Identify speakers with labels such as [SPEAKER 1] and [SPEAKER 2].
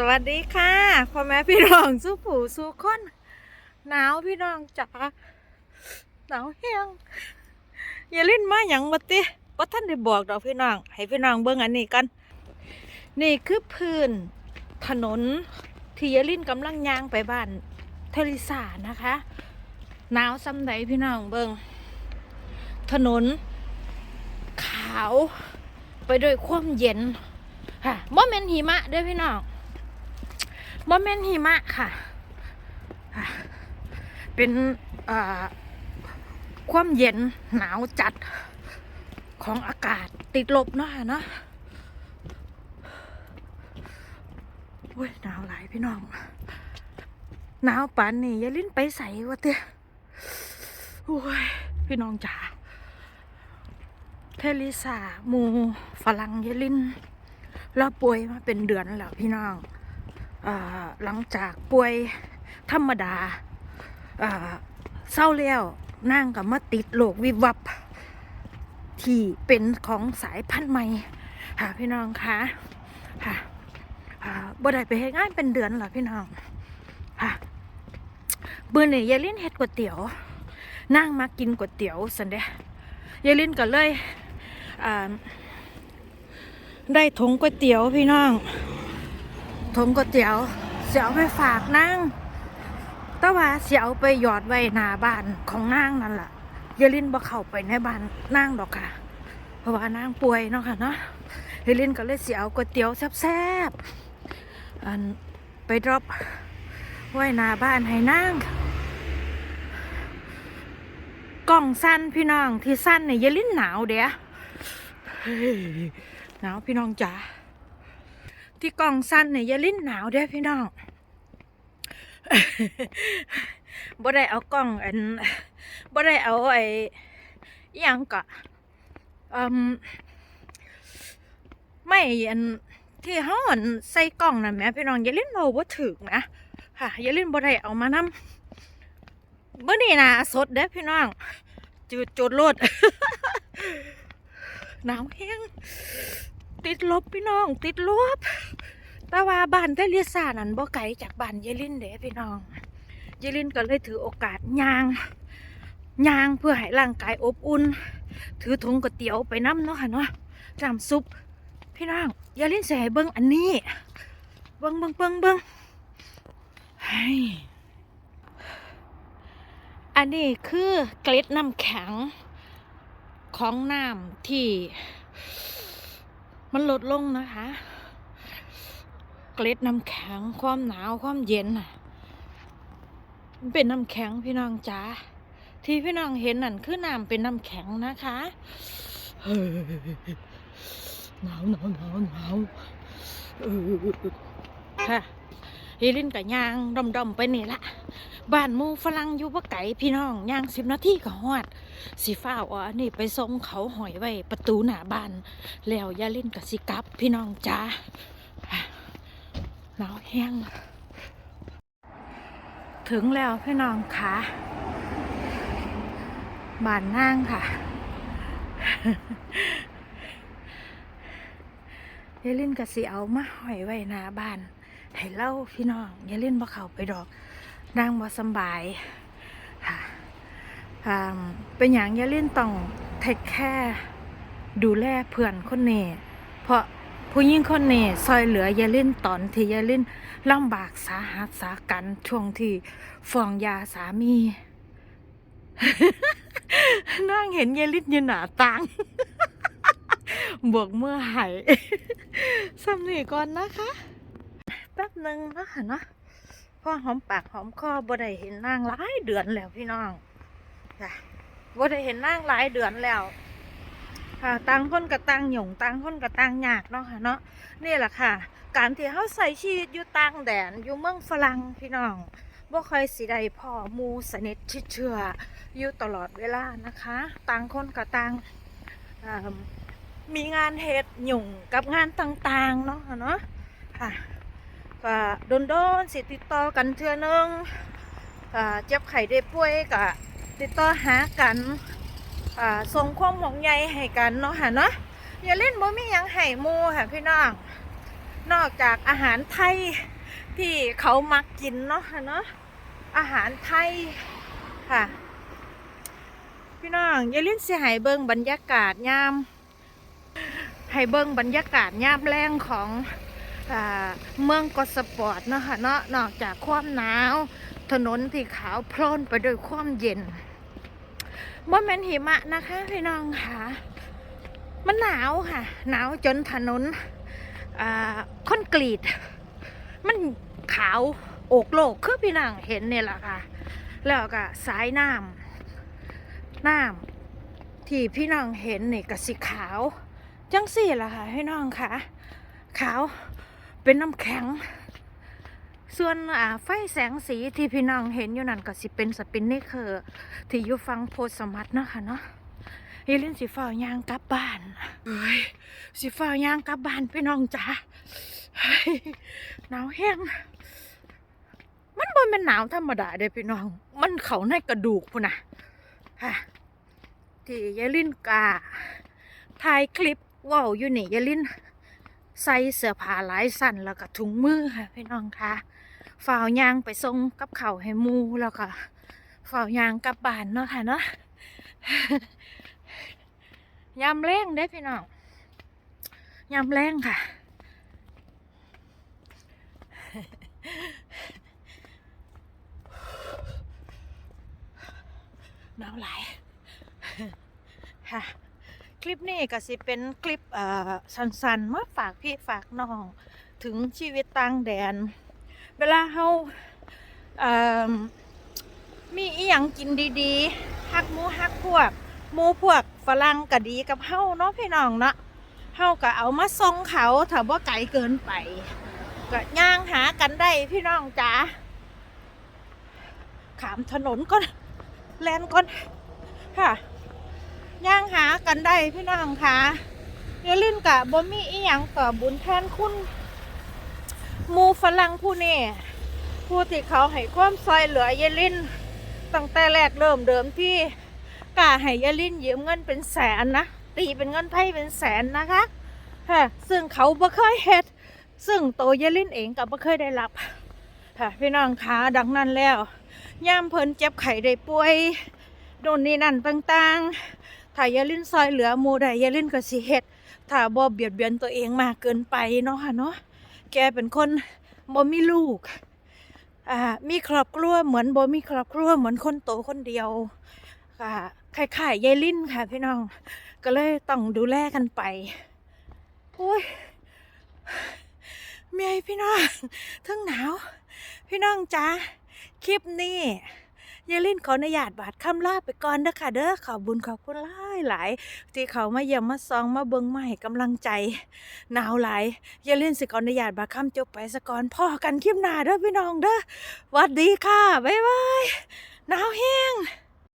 [SPEAKER 1] สวัสดีค่ะพ่อแม่พี่น้องสู้ผู้สู้คนหนาวพี่น้องจ๋าหนาวแห้งอย่าเล่นมาอย่างบัติว่าท่านได้บอกดอกพี่น้อง ให้พี่น้องเบิ่งอันนี้กัน นี่คือพื้นถนนที่ยาลินกำลังย่างไปบ้านเทลิสานะคะหนาวซ้ำใดพี่น้องเบิ่งถนน ขาวไปด้วยความเย็นค่ะบ่แม่นหิมะด้อพี่น้อง บ่แม่นหิมะค่ะ เป็นความเย็นหนาวจัดของอากาศติดลบเนาะค่ะเนาะโอ้ยหนาวหลายพี่น้อง หนาวปานนี่ยาลิ้นไปใส่วะเตี้ยโอ้ยพี่น้องจ๋าเทลิสามูฝรั่งเยลินเราป่วยมาเป็นเดือนแล้วพี่น้อง หลังจากป่วยธรรมดาเศร้าแล้วนั่งกับมาติดโรควิบวับที่เป็นของสายพันธุ์ใหม่ค่ะพี่น้องคะค่ะบ่ได้ไปเฮ็ดงานเป็นเดือนแล้วพี่น้องค่ะเบื่อนี่ยายลินเฮ็ดก๋วยเตี๋ยวนั่งมากินก๋วยเตี๋ยวสันเดะยายลินก็เลยได้ถงก๋วยเตี๋ยวพี่น้อง ถุงก๋วยเตี๋ยวเสียเอาไปฝากนางแต่ว่าเสียเอาไปหยอดไว้หน้าบ้านของนางนั่นแหละยายลินบ่เข้าไปในบ้านนางดอกค่ะ เพราะว่านางป่วยเนาะค่ะเนาะยายลินก็เลยเสียเอาก๋วยเตี๋ยวแซ่บๆอันไปดรอปไว้หน้าบ้านให้นางกล่องสั้นพี่น้องที่สั้นเนี่ยอยลินหนาวเดียเฮ้ยหนาวพี่น้องจ๋า ที่กล่องสั้นเนี่ยอยาลิ้นหนาวเด้อพี่น้องบ่ได้เอากล่องอันบ่ได้เอาไอ้ยังกะอืมไม่อันที่เฮาอันใส่กล่องนั่นแหมพี่น้องอย่าเล่นเราบ่ถึกนะค่ะอย่าเล่นบ่ได้เอามานำเมื่อนี่นะสดเด้อพี่น้องจืดจุดโลดหนาวแห้ง ติดลบพี่น้อง ติดลบแต่ว่าบ้านเทลิซานั่นบ่ไกลจากบ้านเยลินเด้พี่น้องเยลินก็เลยถือโอกาสย่างย่างเพื่อให้ร่างกายอบอุ่น ถือถุงก๋วยเตี๋ยวไปน้ำเนาะค่ะเนาะจำซุป พี่น้องเยลินใส่เบิ้งอันนี้เบิ้งเบิ้งเบิ้งเบิ้งอันนี้คือเกล็ดน้ำแข็งของน้ำที่ มันลดลงนะคะ เกล็ดน้ำแข็งความหนาวความเย็นน่ะเป็นน้ำแข็งพี่น้องจ๋าที่พี่น้องเห็นนั่นคือน้ำเป็นน้ำแข็งนะคะเฮ้ยหนาวหนาวหนาวหนาวค่ะ เฮลินกับยางดมๆไปนี่ละบ้านมูฝรั่งอยู่บ่ไก่พี่น้องย่างสิบนาทีก็ฮอดสิฟ้าอาอันนี้ไปส่งเขาหอยไว้ประตูหน้าบ้านแล้วย่าเล่นกับสิกลับพี่น้องจ้าหนาวแห้งถึงแล้วพี่น้องค่ะบ้านนางค่ะอย่าเล่นกับสิเอามาหอยไว้หน้าบ้าน ให้เล่าพี่น้องอย่าเล่นบ่เขาไปดอกนางบ่สบายค่ะเป็นอย่างอย่าเล่นต้องเทคแค่ดูแลเพื่อนคนนี้เพราะผู้หญิงคนนี้ซอยเหลืออย่าเล่นตอนที่อย่าเล่นลำบากสาหัสสากันช่วงที่ฟ้องยาสามีนางเห็นยายลิศยืนหนาตังบวกเมื่อไหร่สำนีก่อนนะคะ นึ่งนะคะเนาะพ่อหอมปากหอมคอบ่ได้เห็นนางหลายเดือนแล้วพี่น้องจ้ะบ่ได้เห็นนางหลายเดือนแล้วค่ะตังคนกับตังหยงตังคนกับตังหยากเนาะค่ะเนาะนี่แหละค่ะ การที่เขาใส่ชีวิตอยู่ต่างแดนอยู่เมืองฝรั่งพี่น้องบ่ค่อยสิได้พ่อมูสนิทชิดเชื่ออยู่ตลอดเวลานะคะต่างคนกับต่างมีงานเฮ็ดหยุ่งกับงานต่างๆเนาะเนาะค่ะ ก็โดนโดนๆสิติดต่อกันเทื่อนึงอ่าเจ็บไข้ได้ป่วยก็ติดต่อหากันอ่าส่งความห่วงใยให้กันเนาะค่ะเนาะอย่าเล่นบ่มียังให้หมู่ค่ะพี่น้องนอกจากอาหารไทยที่เขามักกินเนาะค่ะเนาะอาหารไทยค่ะ พี่น้องอย่าเลืมเสียหายเบิงบรรยากาศยามให้เบิงบรรยากาศยามแรงของ เมืองกอสปอร์ตนะคะเนาะนอกจากความหนาว ถนนที่ขาวโพลนไปด้วยความเย็นบ่แม่นหิมะนะคะ พี่น้องค่ะ มันหนาวค่ะ หนาวจนถนนคอนกรีต มันขาวโอกโลกคือพี่นางเห็นเนี่ยแหละค่ะ แล้วก็สายน้ำน้ำที่พี่น้องเห็นนี่ก็สีขาว จังสี่ล่ะค่ะ พี่น้องค่ะ ขาว เป็นน้ำแข็ง ส่วนอ่าไฟแสงสีที่พี่น้องเห็นอยู่นั่นก็สิเป็นสปินเนเคอที่อยู่ฟังโพสมัตนะค่ะเนาะอย่าลืมสิฟ้ายางกลับบ้านเฮ้ยสิฟ้ายางกลับบ้านพี่น้องจ้าหนาวแห้งมันบ่เป็นหนาวธรรมดาเด้พี่น้อง มันเขาในกระดูกพุ่นนะค่ะที่ยายลินกาถ่ายคลิปว้าวอยู่นี่ยายลิน ใส่เสื้อผ้าหลายสั้นแล้วก็ถุงมือค่ะพี่น้องค่ะฝ่าวยางไปส่งกับเขาให้หมูแล้วก็ฝ่าวยางกลับบ้านเนาะค่ะเนาะยามแรงเด้พี่น้องยามแรงค่ะหนาวหลายค่ะ ลิปนี้ก็สิเป็นคลิปเอ่อสั้นๆมาฝากพี่ฝากน้อง ถึงชีวิตต่างแดน เวลาเฮาเอ่อมีอีหยังกินดีๆฮักหมูฮักพวกหมูพวกฝรั่งก็ดีกับเฮาเนาะพี่น้องเนาะเฮาก็เอามาส่งเขาถ้าบ่าไกลเกินไปก็ย่างหากันได้พี่น้องจ๋าขามถนนก่อนแลนก่อนค่ะ ย่างหากันได้พี่น้องค่ะอย่าลืมกะบ่มีอีหยังต่อบุญแทนคุณมูฝรั่งผู้นี่ผู้ที่เขาให้ความซอยเหลือยายลินตั้งแต่แรกเริ่มเดิมที่กะให้ยายลินยืมเงินเป็นแสนนะตีเป็นเงินไทยเป็นแสนนะคะค่ะซึ่งเขาบ่เคยเฮ็ดซึ่งโตวยายลินเองก็บ่เคยได้รับค่ะพี่น้องคะดังนั้นแล้วย่ามเพิ่นเจ็บไข้ได้ป่วยโดนนี่นั่นต่างๆ ถ้ายาลินซอยเหลือหมูได้ยาลินก็สิเฮ็ดถ้าบ่เบียดเบียนตัวเองมากเกินไปเนาะค่ะเนาะแกเป็นคนบ่มีลูกอ่ามีครอบครัวเหมือนบ่มีครอบครัวเหมือนคนโตคนเดียวค่ะคล้ายๆยายลินค่ะพี่น้อง ก็เลยต้องดูแลกันไปโอ้ยเมียพี่น้องทั้งหนาว พี่น้องจ้าคลิปนี้ ยายลินขออนุญาตบาดคำลาไปก่อนนะคะเด้อขอบบุญขอบคุณหลายหลายที่เขามาเยี่ยมมาซองมาเบิ่งมาให้กำลังใจหนาวหลายยายลินสิขออนุญาตบาดคำจบไปสะก่อนพ่อกันคลิปหน้าเด้อพี่น้องเด้อวัดดีค่ะบ๊ายบายหนาวแห้ง